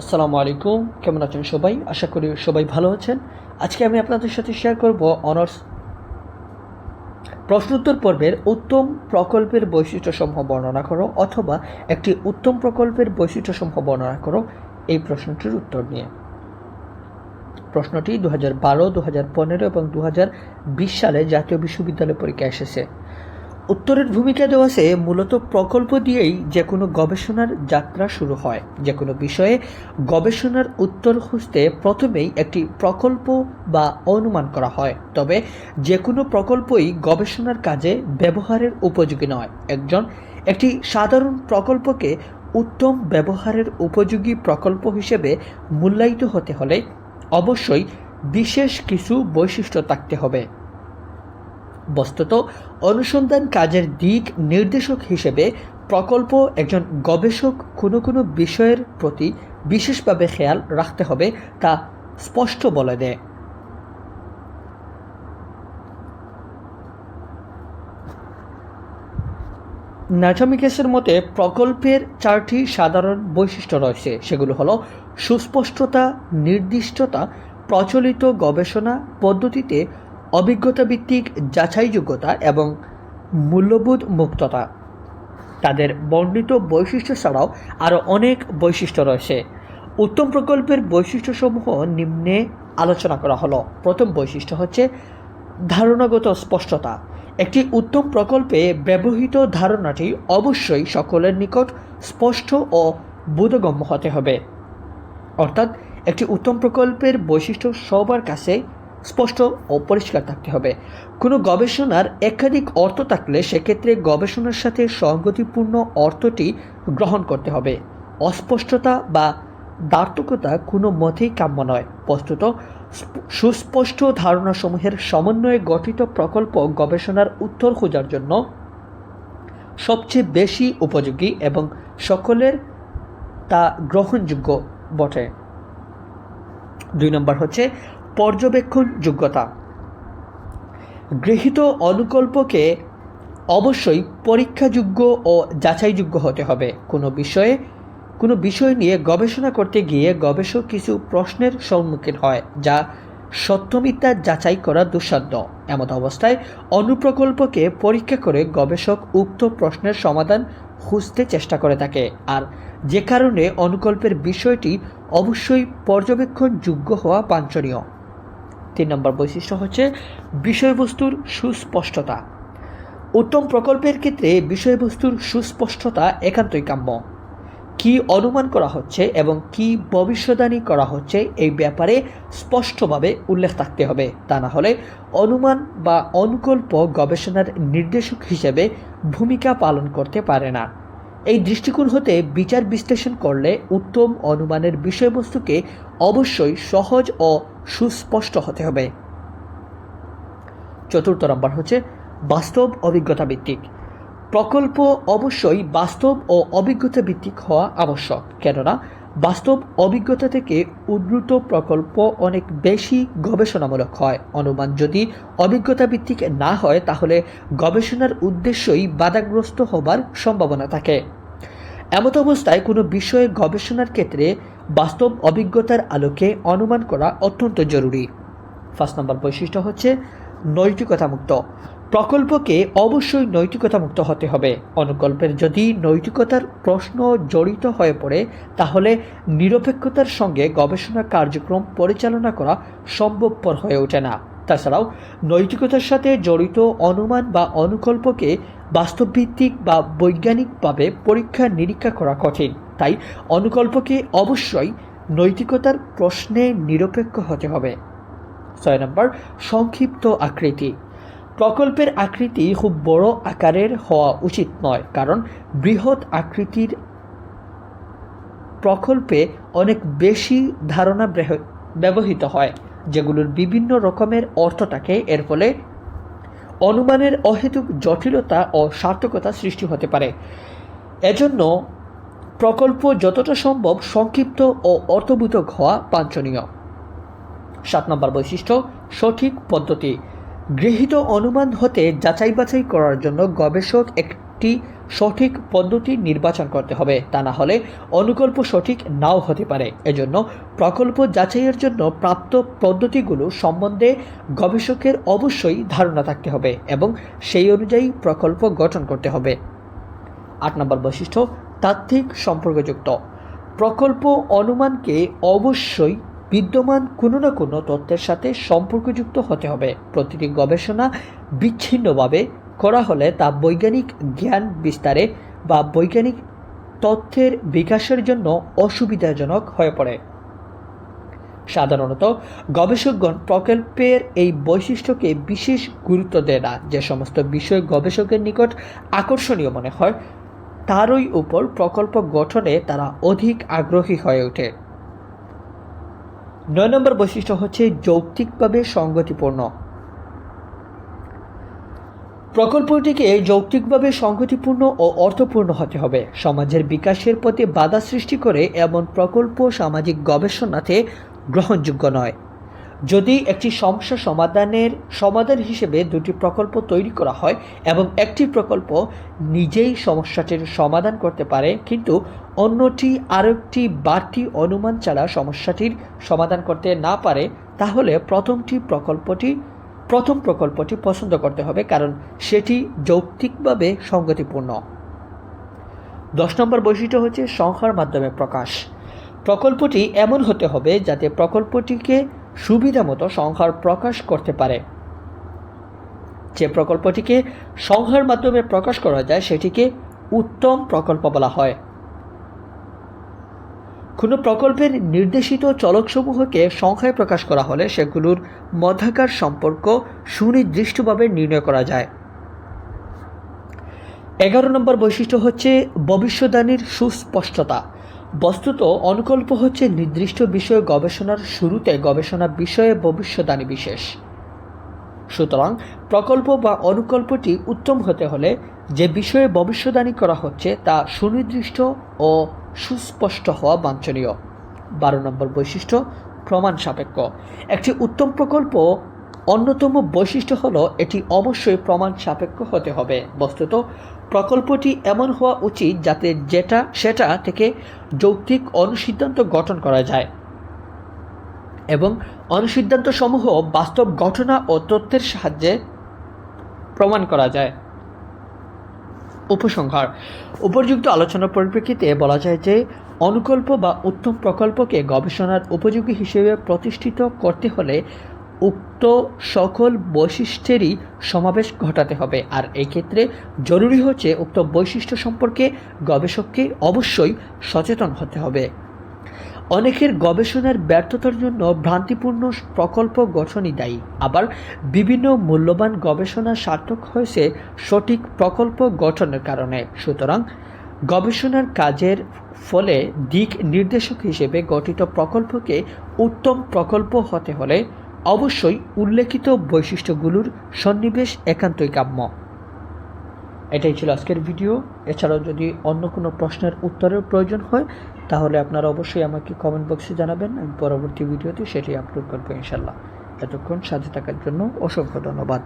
আসসালামু আলাইকুম। কেমন আছেন সবাই? আশা করি সবাই ভালো আছেন। আজকে আমি আপনাদের সাথে শেয়ার করব অনার্স প্রশ্নোত্তর পর্বের উত্তম প্রকল্পের বৈশিষ্ট্যসমূহ বর্ণনা করো অথবা একটি উত্তম প্রকল্পের বৈশিষ্ট্যসমূহ বর্ণনা করো এই প্রশ্নটির উত্তর নিয়ে। প্রশ্নটি দু হাজার বারো দু পনেরো এবং দু হাজার বিশ সালে জাতীয় বিশ্ববিদ্যালয় পরীক্ষা এসেছে। উত্তরের ভূমিকা দেওয়া আছে মূলত প্রকল্প দিয়েই যে কোনো গবেষণার যাত্রা শুরু হয়। যে কোনো বিষয়ে গবেষণার উত্তর খুঁজতে প্রথমেই একটি প্রকল্প বা অনুমান করা হয়। তবে যে কোনো প্রকল্পই গবেষণার কাজে ব্যবহারের উপযোগী নয়। একজন একটি সাধারণ প্রকল্পকে উত্তম ব্যবহারের উপযোগী প্রকল্প হিসেবে মূল্যায়িত হতে হলে অবশ্যই বিশেষ কিছু বৈশিষ্ট্য থাকতে হবে। বস্তুত অনুসন্ধান কাজের দিক নির্দেশক হিসেবে প্রকল্প একজন গবেষক কোনো কোনো বিষয়ের প্রতি বিশেষভাবে খেয়াল রাখতে হবে তা স্পষ্ট বলে দেয়। ন্যাচামিকেসের মতে প্রকল্পের চারটি সাধারণ বৈশিষ্ট্য রয়েছে। সেগুলো হলো সুস্পষ্টতা, নির্দিষ্টতা, প্রচলিত গবেষণা পদ্ধতিতে অভিজ্ঞতা ভিত্তিক যাচাইযোগ্যতা এবং মূল্যবোধ মুক্ততা। তাদের বর্ণিত বৈশিষ্ট্য ছাড়াও আরও অনেক বৈশিষ্ট্য রয়েছে। উত্তম প্রকল্পের বৈশিষ্ট্যসমূহ নিম্নে আলোচনা করা হলো। প্রথম বৈশিষ্ট্য হচ্ছে ধারণাগত স্পষ্টতা। একটি উত্তম প্রকল্পে ব্যবহৃত ধারণাটি অবশ্যই সকলের নিকট স্পষ্ট ও বোধগম্য হতে হবে। অর্থাৎ একটি উত্তম প্রকল্পের বৈশিষ্ট্য সবার কাছে স্পষ্ট ও পরিষ্কার থাকতে হবে। কোনো গবেষণার একাধিক অর্থ থাকলে সেক্ষেত্রে গবেষণার সাথে সঙ্গতিপূর্ণ অর্থটি গ্রহণ করতে হবে। অস্পষ্টতা বা দার্থকতা কোনো মতেই কাম্য নয়। বস্তুত, স্প- সুস্পষ্ট ধারণাসমূহের সমন্বয়ে গঠিত প্রকল্প গবেষণার উত্তর খোঁজার জন্য সবচেয়ে বেশি উপযোগী এবং সকলের তা গ্রহণযোগ্য বটে। দুই নম্বর হচ্ছে পর্যবেক্ষণ যোগ্যতা। গৃহীত অনুকল্পকে অবশ্যই পরীক্ষাযোগ্য ও যাচাইযোগ্য হতে হবে। কোনো বিষয়ে, কোনো বিষয় নিয়ে গবেষণা করতে গিয়ে গবেষক কিছু প্রশ্নের সম্মুখীন হয়, যা সত্যমিথ্যা যাচাই করা দুঃসাধ্য। এমত অবস্থায় অনুপ্রকল্পকে পরীক্ষা করে গবেষক উক্ত প্রশ্নের সমাধান খুঁজতে চেষ্টা করে থাকে। আর যে কারণে অনুকল্পের বিষয়টি অবশ্যই পর্যবেক্ষণযোগ্য হওয়া বাঞ্ছনীয়। তিন নম্বর বৈশিষ্ট্য হচ্ছে বিষয়বস্তুর সুস্পষ্টতা। উত্তম প্রকল্পের ক্ষেত্রে বিষয়বস্তুর সুস্পষ্টতা একান্তই কাম্য। কি অনুমান করা হচ্ছে এবং কি ভবিষ্যদ্বাণী করা হচ্ছে এই ব্যাপারে স্পষ্টভাবে উল্লেখ থাকতে হবে। তা না হলে অনুমান বা অনুকল্প গবেষণার নির্দেশক হিসেবে ভূমিকা পালন করতে পারে না। এই দৃষ্টিকোণ হতে বিচার বিশ্লেষণ করলে উত্তম অনুমানের বিষয়বস্তুকে অবশ্যই সহজ ও সুস্পষ্ট হতে হবে। চতুর্থ নম্বর হচ্ছে বাস্তব অভিজ্ঞতা ভিত্তিক। প্রকল্প অবশ্যই বাস্তব ও অভিজ্ঞতা ভিত্তিক হওয়া আবশ্যক। কেননা বাস্তব অভিজ্ঞতা থেকে উদ্ভূত প্রকল্প অনেক বেশি গবেষণামূলক হয়। অনুমান যদি অভিজ্ঞতা ভিত্তিক না হয়, তাহলে গবেষণার উদ্দেশ্যই বাধাগ্রস্ত হবার সম্ভাবনা থাকে। এমত অবস্থায় কোনো বিষয়ে গবেষণার ক্ষেত্রে বাস্তব অভিজ্ঞতার আলোকে অনুমান করা অত্যন্ত জরুরি। ফার্স্ট নম্বর বৈশিষ্ট্য হচ্ছে নৈতিকতামুক্ত। প্রকল্পকে অবশ্যই নৈতিকতামুক্ত হতে হবে। অনুকল্পের যদি নৈতিকতার প্রশ্ন জড়িত হয়ে পড়ে, তাহলে নিরপেক্ষতার সঙ্গে গবেষণা কার্যক্রম পরিচালনা করা সম্ভবপর হয়ে ওঠে না। তাছাড়াও, নৈতিকতার সাথে জড়িত অনুমান বা অনুকল্পকে বাস্তবভিত্তিক বা বৈজ্ঞানিকভাবে পরীক্ষা নিরীক্ষা করা কঠিন। তাই অনুকল্পকে অবশ্যই নৈতিকতার প্রশ্নে নিরপেক্ষ হতে হবে। ছয় নম্বর, সংক্ষিপ্ত আকৃতি। প্রকল্পের আকৃতি খুব বড় আকারের হওয়া উচিত নয়, কারণ বৃহৎ আকৃতির প্রকল্পে অনেক বেশি ধারণা ব্যবহৃত হয়, যেগুলোর বিভিন্ন রকমের অর্থ থাকে। এর ফলে অনুমানের অহেতুক জটিলতা ও সার্থকতা সৃষ্টি হতে পারে। এজন্য প্রকল্প যতটা সম্ভব সংক্ষিপ্ত ও অর্থবোধক হওয়া বাঞ্ছনীয়। সাত নম্বর বৈশিষ্ট্য, সঠিক পদ্ধতি। গৃহীত অনুমান হতে যাচাই বাছাই করার জন্য গবেষক একটি সঠিক পদ্ধতি নির্বাচন করতে হবে। তা না হলে অনুকল্প সঠিক নাও হতে পারে। এজন্য প্রকল্প যাচাইয়ের জন্য প্রাপ্ত পদ্ধতিগুলো সম্বন্ধে গবেষকের অবশ্যই ধারণা থাকতে হবে এবং সেই অনুযায়ী প্রকল্প গঠন করতে হবে। আট নম্বর বৈশিষ্ট্য, তাত্ত্বিক সম্পর্কযুক্ত। প্রকল্প অনুমানকে অবশ্যই বিদ্যমান কোনো না কোনো তথ্যের সাথে সম্পর্কযুক্ত হতে হবে। প্রতিটি গবেষণা বিচ্ছিন্নভাবে করা হলে তা বৈজ্ঞানিক জ্ঞান বিস্তারে বা বৈজ্ঞানিক তথ্যের বিকাশের জন্য অসুবিধাজনক হয়ে পড়ে। সাধারণত, গবেষকগণ প্রকল্পের এই বৈশিষ্ট্যকে বিশেষ গুরুত্ব দেয় না। যে সমস্ত বিষয় গবেষকের নিকট আকর্ষণীয় মনে হয়, তারই উপর প্রকল্প গঠনে তারা অধিক আগ্রহী হয়ে ওঠে। নয় নম্বর বৈশিষ্ট্য হচ্ছে যৌক্তিকভাবে সংগতিপূর্ণ প্রকল্পটিকে যৌক্তিকভাবে সংগতিপূর্ণ ও অর্থপূর্ণ হতে হবে। সমাজের বিকাশের পথে বাধা সৃষ্টি করে এমন প্রকল্প সামাজিক গবেষণাতে গ্রহণযোগ্য নয়। যদি একটি সমস্যা সমাধানের, সমাধান হিসেবে দুটি প্রকল্প তৈরি করা হয় এবং একটি প্রকল্প নিজেই সমস্যাটির সমাধান করতে পারে, কিন্তু অন্যটি আরেকটি বাড়তি অনুমান ছাড়া সমস্যাটির সমাধান করতে না পারে, তাহলে প্রথমটি প্রকল্পটি, প্রথম প্রকল্পটি পছন্দ করতে হবে, কারণ সেটি যৌক্তিকভাবে সঙ্গতিপূর্ণ। দশ নম্বর বৈশিষ্ট্য হচ্ছে সংখ্যার মাধ্যমে প্রকাশ। প্রকল্পটি এমন হতে হবে যাতে প্রকল্পটিকে সুবিধা মতো সংখ্যার প্রকাশ করতে পারে। যে প্রকল্পটিকে সংহার মাধ্যমে প্রকাশ করা যায়, সেটিকে উত্তম প্রকল্প বলা হয়। কোনো প্রকল্পের নির্দেশিত চলকসমূহকে সংখ্যায় প্রকাশ করা হলে সেগুলোর মধ্যাকার সম্পর্ক সুনির্দিষ্টভাবে নির্ণয় করা যায়। এগারো নম্বর বৈশিষ্ট্য হচ্ছে ভবিষ্যদ্বাণীর সুস্পষ্টতা। বস্তুত অনুকল্প হচ্ছে নির্দিষ্ট বিষয়ে গবেষণার শুরুতে গবেষণা বিষয়ে ভবিষ্যদ্বাণী বিশেষ। সুতরাং প্রকল্প বা অনুকল্পটি উত্তম হতে হলে যে বিষয়ে ভবিষ্যদ্বাণী করা হচ্ছে তা সুনির্দিষ্ট ও সুস্পষ্ট হওয়া বাঞ্ছনীয়। বারো নম্বর বৈশিষ্ট্য, প্রমাণ সাপেক্ষ। একটি উত্তম প্রকল্প অন্যতম বৈশিষ্ট্য হলো এটি অবশ্যই প্রমাণ সাপেক্ষ হতে হবে। বস্তুত, প্রকল্পটি এমন হওয়া উচিত যাতে যেটা, সেটা থেকে যৌক্তিক অনুসিদ্ধান্ত গঠন করা যায় এবং অনুসিদ্ধান্ত সমূহ বাস্তব ঘটনা ও তথ্যের সাহায্যে প্রমাণ করা যায়। উপসংহার, উপযুক্ত আলোচনার পরিপ্রেক্ষিতে বলা যায় যে, অনুকল্প বা উত্তম প্রকল্পকে গবেষণার উপযোগী হিসেবে প্রতিষ্ঠিত করতে হলে উক্ত সকল বৈশিষ্ট্যেরই সমাবেশ ঘটাতে হবে। আর এই ক্ষেত্রে জরুরি হচ্ছে উক্ত বৈশিষ্ট্য সম্পর্কে গবেষককে অবশ্যই সচেতন হতে হবে। অনেকের গবেষণার ব্যর্থতার জন্য ভ্রান্তিপূর্ণ প্রকল্প গঠনই দায়ী। আবার বিভিন্ন মূল্যবান গবেষণা সার্থক হয়েছে সঠিক প্রকল্প গঠনের কারণে। সুতরাং গবেষণার কাজের ফলে দিক নির্দেশক হিসেবে গঠিত প্রকল্পকে উত্তম প্রকল্প হতে হলে অবশ্যই উল্লেখিত বৈশিষ্ট্যগুলোর সন্নিবেশ একান্তই কাম্য। এটাই ছিল আজকের ভিডিও। এছাড়াও যদি অন্য কোনো প্রশ্নের উত্তরের প্রয়োজন হয়, তাহলে আপনারা অবশ্যই আমাকে কমেন্ট বক্সে জানাবেন। আমি পরবর্তী ভিডিওতে সেটি আপলোড করব ইনশাল্লাহ এতক্ষণ সাথে থাকার জন্য অসংখ্য ধন্যবাদ।